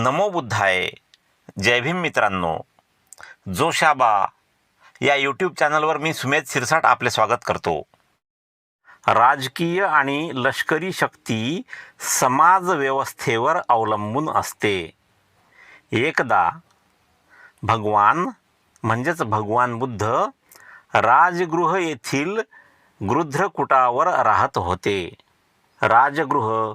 नमो बुद्धाय. जय भीम मित्रांनो. जोशाबा या यूट्यूब चॅनलवर मी सुमेध सिरसाट आपले स्वागत करतो. राजकीय आणि लष्करी शक्ती समाज व्यवस्थेवर अवलंबून असते. एकदा भगवान म्हणजेच भगवान बुद्ध राजगृह येथील गृध्रकुटावर राहत होते. राजगृह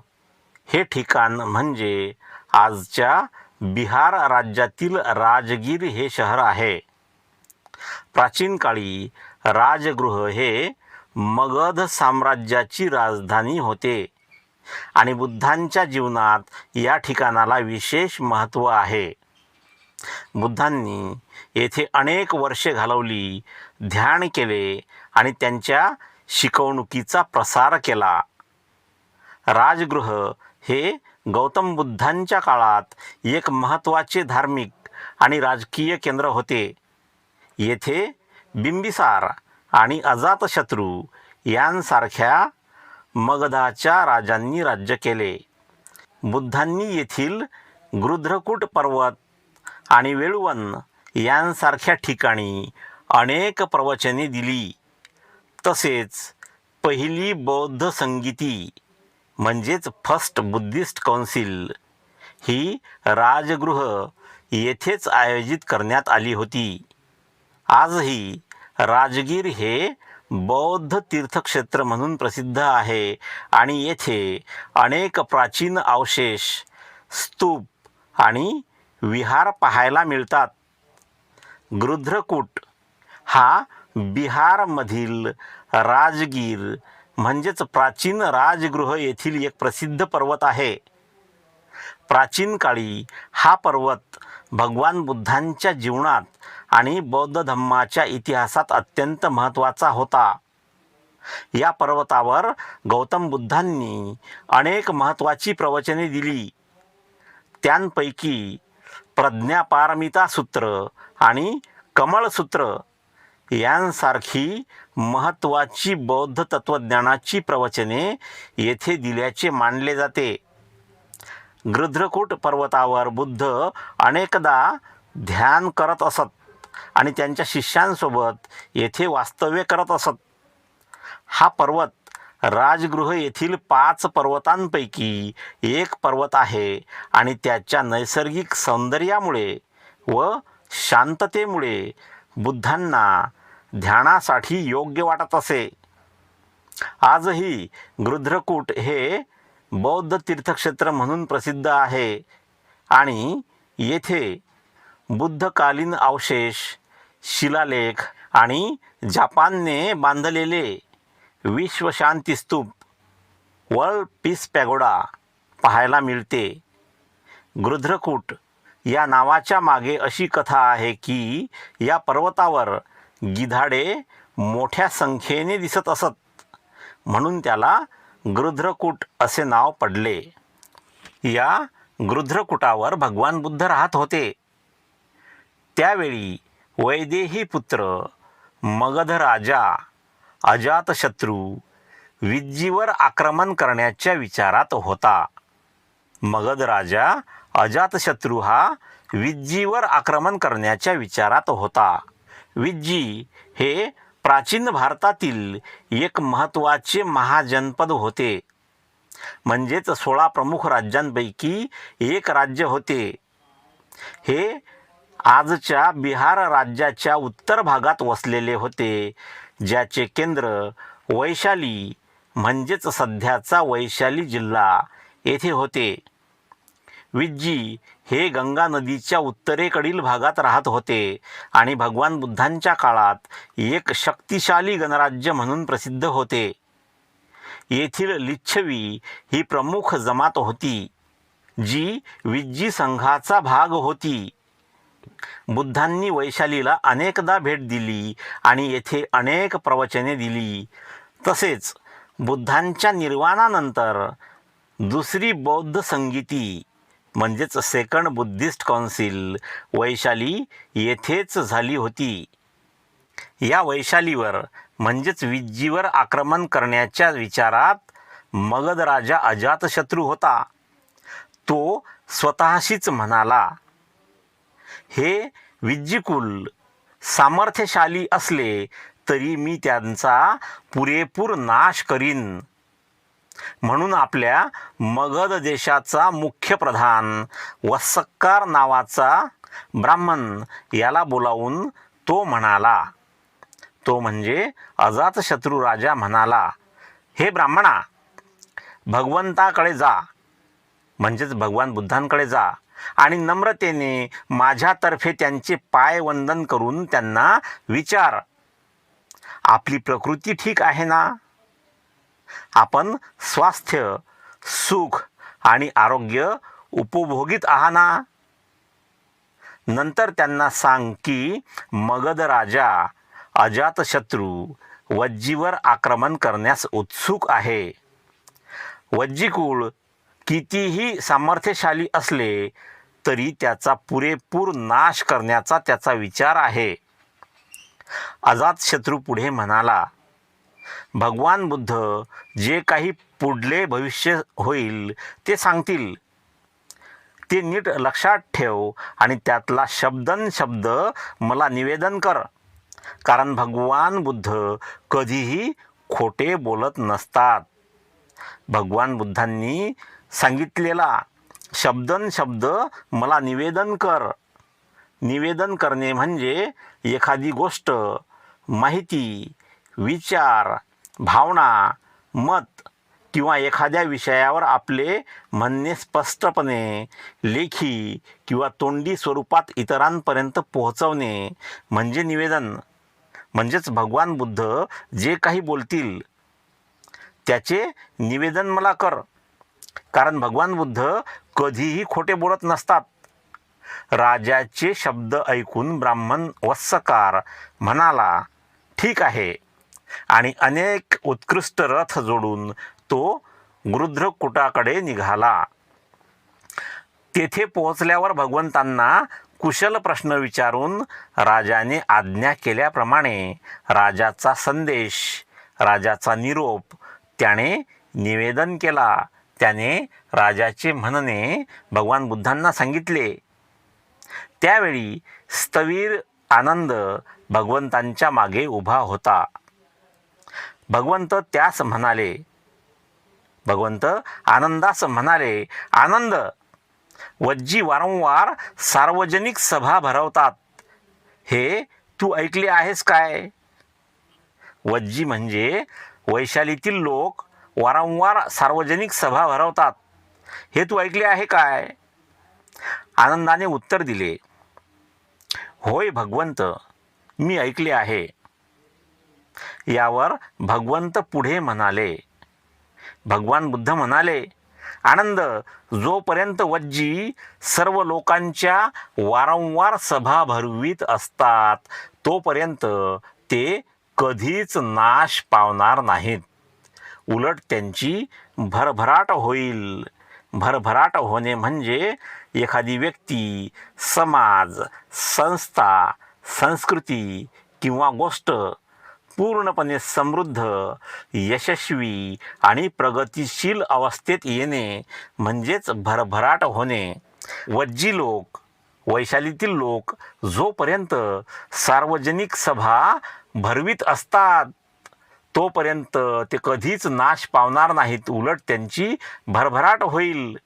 हे ठिकाण म्हणजे आजच्या बिहार राज्यातील राजगीर हे शहर आहे. प्राचीन काळी राजगृह हे मगध साम्राज्याची राजधानी होते. आणि बुद्धांच्या जीवनात या ठिकाणाला विशेष महत्त्व आहे. बुद्धांनी येथे अनेक वर्षे घालवली ध्यान केले आणि त्यांच्या शिकवणुकीचा प्रसार केला. राजगृह हे गौतम बुद्धांच्या काळात एक महत्त्वाचे धार्मिक आणि राजकीय केंद्र होते. येथे बिंबिसार आणि अजातशत्रू यांसारख्या मगधाच्या राजांनी राज्य केले. बुद्धांनी येथील गृध्रकूट पर्वत आणि वेळुवन यांसारख्या ठिकाणी अनेक प्रवचने दिली. तसेच पहिली बौद्ध संगीती म्हणजेच फर्स्ट बुद्धिस्ट कौन्सिल ही राजगृह येथेच आयोजित करण्यात आली होती. आजही राजगीर हे बौद्ध तीर्थक्षेत्र म्हणून प्रसिद्ध आहे आणि येथे अनेक प्राचीन अवशेष स्तूप आणि विहार पाहायला मिळतात. गृध्रकूट हा बिहारमधील राजगीर म्हणजेच प्राचीन राजगृह येथील एक प्रसिद्ध पर्वत आहे. प्राचीन काळी हा पर्वत भगवान बुद्धांच्या जीवनात आणि बौद्ध धम्माच्या इतिहासात अत्यंत महत्त्वाचा होता. या पर्वतावर गौतम बुद्धांनी अनेक महत्त्वाची प्रवचने दिली. त्यांपैकी प्रज्ञापारमिता सूत्र आणि कमळसूत्र यांसारखी महत्त्वाची बौद्ध तत्त्वज्ञानाची प्रवचने येथे दिल्याचे मानले जाते. गृध्रकूट पर्वतावर बुद्ध अनेकदा ध्यान करत असत आणि त्यांच्या शिष्यांसोबत येथे वास्तव्य करत असत. हा पर्वत राजगृह येथील पाच पर्वतांपैकी एक पर्वत आहे आणि त्याच्या नैसर्गिक सौंदर्यामुळे व शांततेमुळे बुद्धांना ध्यानासाठी योग्य वाटत असे. आजही गृध्रकूट हे बौद्ध तीर्थक्षेत्र म्हणून प्रसिद्ध आहे आणि येथे बुद्धकालीन अवशेष शिलालेख आणि जपानने बांधलेले विश्वशांती स्तूप वर्ल्ड पीस पॅगोडा पाहायला मिळते. गृध्रकूट या नावाच्या मागे अशी कथा आहे की या पर्वतावर गिधाडे मोठ्या संख्येने दिसत असत. म्हणून त्याला गृध्रकूट असे नाव पडले. या गृध्रकूटावर भगवान बुद्ध राहत होते. त्यावेळी वैदेही पुत्र मगध राजा अजातशत्रू विज्जीवर आक्रमण करण्याच्या विचारात होता. मगध राजा अजातशत्रू हा विज्जीवर आक्रमण करण्याच्या विचारात होता. विज्जी हे प्राचीन भारतातील एक महत्त्वाचे महाजनपद होते. म्हणजेच सोळा प्रमुख राज्यांपैकी एक राज्य होते. हे आजच्या बिहार राज्याच्या उत्तर भागात वसलेले होते ज्याचे केंद्र वैशाली म्हणजेच सध्याचा वैशाली जिल्हा येथे होते. विज्जी हे गंगा नदीच्या उत्तरेकडील भागात राहत होते आणि भगवान बुद्धांच्या काळात एक शक्तिशाली गणराज्य म्हणून प्रसिद्ध होते. येथील लिच्छवी ही प्रमुख जमात होती जी विज्जी संघाचा भाग होती. बुद्धांनी वैशालीला अनेकदा भेट दिली आणि येथे अनेक प्रवचने दिली. तसेच बुद्धांच्या निर्वाणानंतर दुसरी बौद्ध संगीती म्हणजेच सेकंड बुद्धिस्ट कौन्सिल वैशाली येथेच झाली होती. या वैशालीवर म्हणजेच विज्जीवर आक्रमण करण्याच्या विचारात मगध राजा अजातशत्रू होता. तो स्वतःशीच म्हणाला हे विज्जिकुल सामर्थ्यशाली असले तरी मी त्यांचा पुरेपूर नाश करीन. म्हणून आपल्या मगध देशाचा मुख्य प्रधान वसक्कार नावाचा ब्राह्मण याला बोलावून तो म्हणाला. तो म्हणजे अजातशत्रू राजा म्हणाला हे ब्राह्मणा भगवंताकडे जा. म्हणजेच भगवान बुद्धांकडे जा आणि नम्रतेने माझ्यातर्फे त्यांचे पाय वंदन करून त्यांना विचार. आपली प्रकृती ठीक आहे ना? आपण स्वास्थ्य सुख आणि आरोग्य उपभोगीत आहाना नंतर त्यांना सांग की मगध राजा अजातशत्रू वज्जीवर आक्रमण करण्यास उत्सुक आहे. वज्जीकुळ कितीही सामर्थ्यशाली असले तरी त्याचा पुरेपूर नाश करण्याचा त्याचा विचार आहे. अजातशत्रू पुढे म्हणाला भगवान बुद्ध जे काही पुढले भविष्य होईल ते सांगतील. ते नीट लक्षात ठेव आणि त्यातला शब्दन शब्द मला निवेदन कर. कारण भगवान बुद्ध कधीही खोटे बोलत नसतात. भगवान बुद्धांनी सांगितलेला शब्दन शब्द मला निवेदन कर. निवेदन करणे म्हणजे एखादी गोष्ट माहिती विचार भावना मत किंवा एखाद्या विषयावर आपले म्हणणे स्पष्टपणे लेखी किंवा तोंडी स्वरूपात इतरांपर्यंत पोहोचवणे म्हणजे निवेदन. म्हणजेच भगवान बुद्ध जे काही बोलतील त्याचे निवेदन मला कर. कारण भगवान बुद्ध कधीही खोटे बोलत नसतात. राजाचे शब्द ऐकून ब्राह्मण वत्सकार म्हणाला ठीक आहे आणि अनेक उत्कृष्ट रथ जोडून तो गृध्रकुटाकडे निघाला. तेथे पोहोचल्यावर भगवंतांना कुशल प्रश्न विचारून राजाने आज्ञा केल्याप्रमाणे राजाचा संदेश राजाचा निरोप त्याने निवेदन केला. त्याने राजाचे म्हणणे भगवान बुद्धांना सांगितले. त्यावेळी स्थवीर आनंद भगवंतांच्या मागे उभा होता. भगवंत त्यास म्हणाले. भगवंत आनंदास म्हणाले आनंद वज्जी वारंवार सार्वजनिक सभा भरवतात. हे तू ऐकले आहेस काय? वज्जी म्हणजे वैशालीतील लोक वारंवार सार्वजनिक सभा भरवतात. हे तू ऐकले आहे काय? आनंदाने उत्तर दिले होय भगवंत मी ऐकले आहे. यावर भगवंत पुढे म्हणाले. भगवान बुद्ध म्हणाले आनंद जोपर्यंत वज्जी सर्व लोकांच्या वारंवार सभा भरवीत असतात तोपर्यंत ते कधीच नाश पावणार नाहीत. उलट त्यांची भरभराट होईल. भरभराट होणे म्हणजे एखादी व्यक्ती समाज संस्था संस्कृती किंवा गोष्ट पूर्णपणे समृद्ध यशस्वी आणि प्रगतिशील अवस्थेत येणे म्हणजेच भरभराट होणे. वज्जी लोक वैशालीतील लोक जोपर्यंत सार्वजनिक सभा भरवीत असतात तोपर्यंत ते कधीच नाश पावणार नाहीत. उलट त्यांची भरभराट होईल.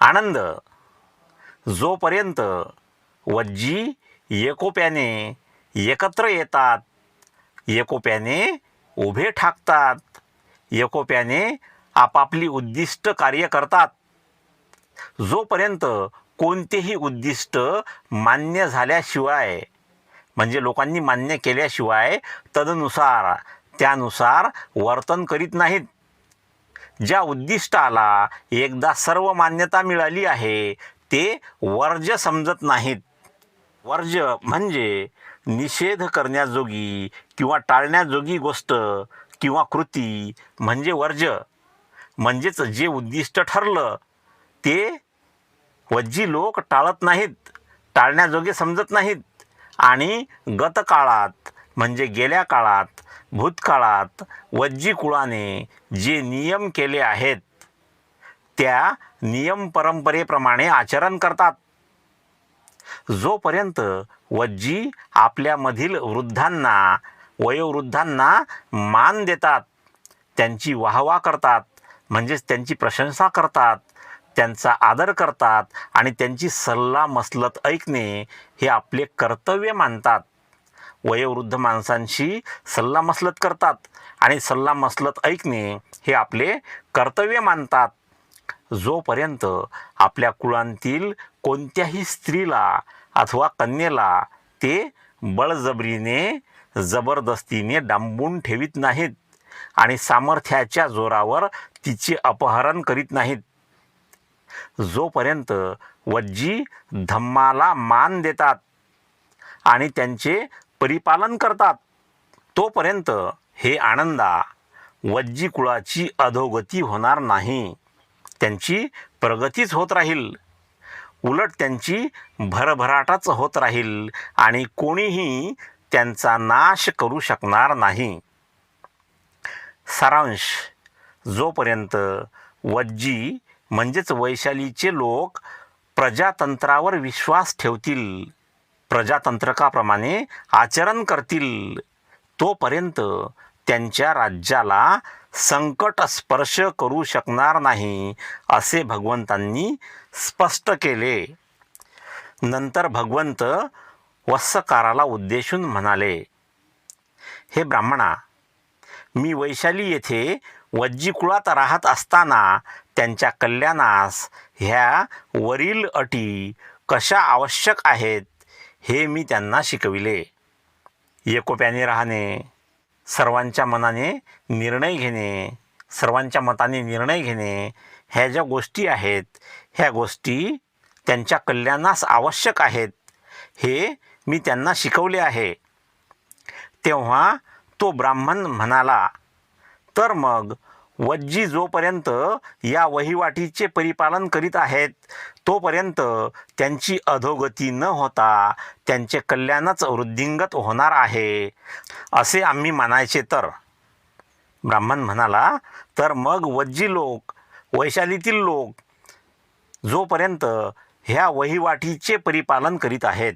आनंद. जोपर्यंत वज्जी एकोप्याने एकत्र येतात एकोप्याने उभे ठाकतात. एकोप्याने आपापली उद्दिष्ट कार्य करतात. जोपर्यंत कोणतेही उद्दिष्ट मान्य झाल्याशिवाय म्हणजे लोकांनी मान्य केल्याशिवाय तदनुसार त्यानुसार वर्तन करीत नाहीत. ज्या उद्दिष्टाला एकदा सर्व मान्यता मिळाली आहे ते वर्ज समजत नाहीत. वर्ज म्हणजे निषेध करण्याजोगी किंवा टाळण्याजोगी गोष्ट किंवा कृती म्हणजे वर्ज. म्हणजेच जे उद्दिष्ट ठरलं ते वज्जी लोक टाळत नाहीत टाळण्याजोगे समजत नाहीत. आणि गतकाळात म्हणजे गेल्या काळात भूतकाळात वज्जी कुळाने जे नियम केले आहेत त्या नियम परंपरेप्रमाणे आचरण करतात. जोपर्यंत वज्जी आपल्यामधील वृद्धांना वयोवृद्धांना मान देतात त्यांची वाहवा करतात म्हणजेच त्यांची प्रशंसा करतात त्यांचा आदर करतात आणि त्यांची सल्ला मसलत ऐकणे हे आपले कर्तव्य मानतात. वयोवृद्ध माणसांशी सल्ला मसलत करतात आणि सल्ला मसलत ऐकणे हे आपले कर्तव्य मानतात. जोपर्यंत आपल्या कुळांतील कोणत्याही स्त्रीला अथवा कन्येला ते बळजबरीने जबरदस्तीने डांबून ठेवीत नाहीत आणि सामर्थ्याच्या जोरावर तिचे अपहरण करीत नाहीत. जोपर्यंत वज्जी धम्माला मान देतात आणि त्यांचे परिपालन करतात तोपर्यंत हे आनंदा वज्जी कुळाची अधोगती होणार नाही. त्यांची प्रगतीच होत राहील. उलट त्यांची भरभराटच होत राहील आणि कोणीही त्यांचा नाश करू शकणार नाही. सारांश. जोपर्यंत वज्जी म्हणजेच वैशालीचे लोक प्रजातंत्रावर विश्वास ठेवतील प्रजातंत्रकाप्रमाणे आचरण करतील तोपर्यंत त्यांच्या राज्याला संकट स्पर्श करू शकणार नाही असे भगवंतांनी स्पष्ट केले. नंतर भगवंत वत्सकाराला उद्देशून म्हणाले हे ब्राह्मणा मी वैशाली येथे वज्जीकुळात राहत असताना त्यांच्या कल्याणास ह्या वरील अटी कशा आवश्यक आहेत हे मी त्यांना शिकविले. एकोप्याने राहणे सर्वांच्या मनाने निर्णय घेणे सर्वांच्या मताने निर्णय घेणे ह्या ज्या गोष्टी आहेत ह्या गोष्टी त्यांच्या कल्याणास आवश्यक आहेत हे मी त्यांना शिकवले आहे. तेव्हा तो ब्राह्मण म्हणाला तर मग वज्जी जोपर्यंत या वहिवाटीचे परिपालन करीत आहेत तोपर्यंत त्यांची अधोगती न होता त्यांचे कल्याणच वृद्धिंगत होणार आहे असे आम्ही मानायचे तर. ब्राह्मण म्हणाला तर मग वज्जी लोक वैशालीतील लोक जोपर्यंत ह्या वहिवाटीचे परिपालन करीत आहेत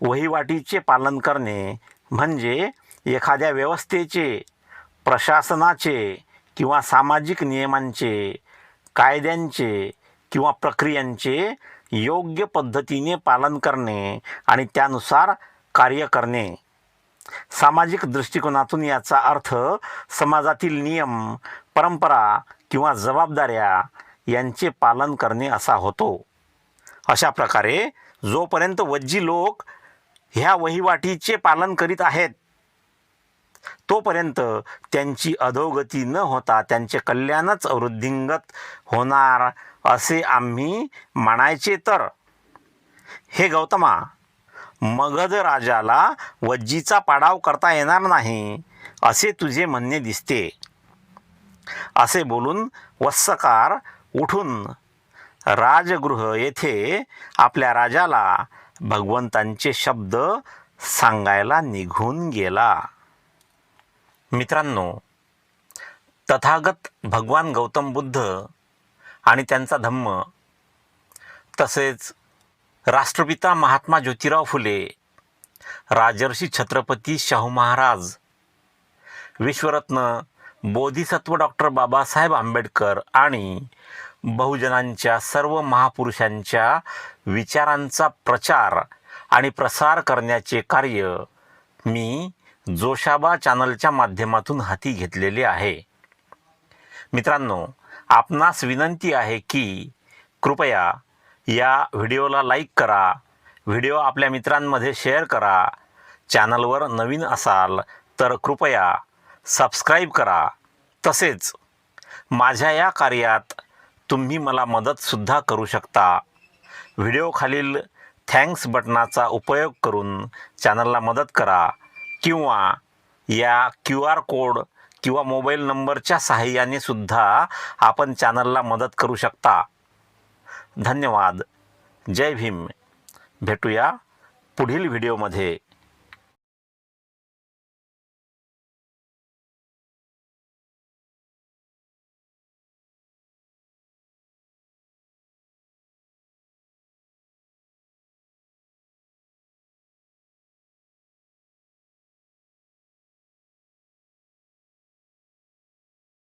वहिवाटीचे पालन करणे म्हणजे एखाद्या व्यवस्थेचे प्रशासनाचे किंवा सामाजिक नियमांचे कायद्यांचे किंवा प्रक्रियांचे योग्य पद्धतीने पालन करणे आणि त्यानुसार कार्य करणे. सामाजिक दृष्टिकोनातून याचा अर्थ समाजातील नियम परंपरा किंवा जबाबदाऱ्या यांचे पालन करणे असा होतो. अशा प्रकारे जोपर्यंत वज्जी लोक ह्या वहिवाटीचे पालन करीत आहेत तोपर्यंत त्यांची अधोगती न होता त्यांचे कल्याणच वृद्धिंगत होणार असे आम्ही म्हणायचे तर. हे गौतमा मगध राजाला वज्जीचा पाडाव करता येणार नाही असे तुझे म्हणणे दिसते. असे बोलून वत्सकार उठून राजगृह येथे आपल्या राजाला भगवंतांचे शब्द सांगायला निघून गेला. मित्रांनो तथागत भगवान गौतम बुद्ध आणि त्यांचा धम्म तसेच राष्ट्रपिता महात्मा ज्योतिराव फुले राजर्षी छत्रपती शाहू महाराज विश्वरत्न बोधिसत्व डॉक्टर बाबासाहेब आंबेडकर आणि बहुजनांच्या सर्व महापुरुषांच्या विचारांचा प्रचार आणि प्रसार करण्याचे कार्य मी जोशाबा चॅनलच्या माध्यमातून हाती घेतलेले आहे. मित्रांनो आपणास विनंती आहे की कृपया या व्हिडिओला लाईक करा व्हिडिओ आपल्या मित्रांमध्ये शेअर करा चॅनलवर नवीन असाल तर कृपया सबस्क्राईब करा. तसेच माझ्या या कार्यात तुम्ही मला मदतसुद्धा करू शकता. व्हिडिओखालील थँक्स बटनाचा उपयोग करून चॅनलला मदत करा. किंवा या क्यू आर कोड किंवा मोबाईल नंबरच्या सहाय्याने सुद्धा आपण चॅनलला मदत करू शकता. धन्यवाद. जय भीम. भेटूया पुढील व्हिडिओमध्ये.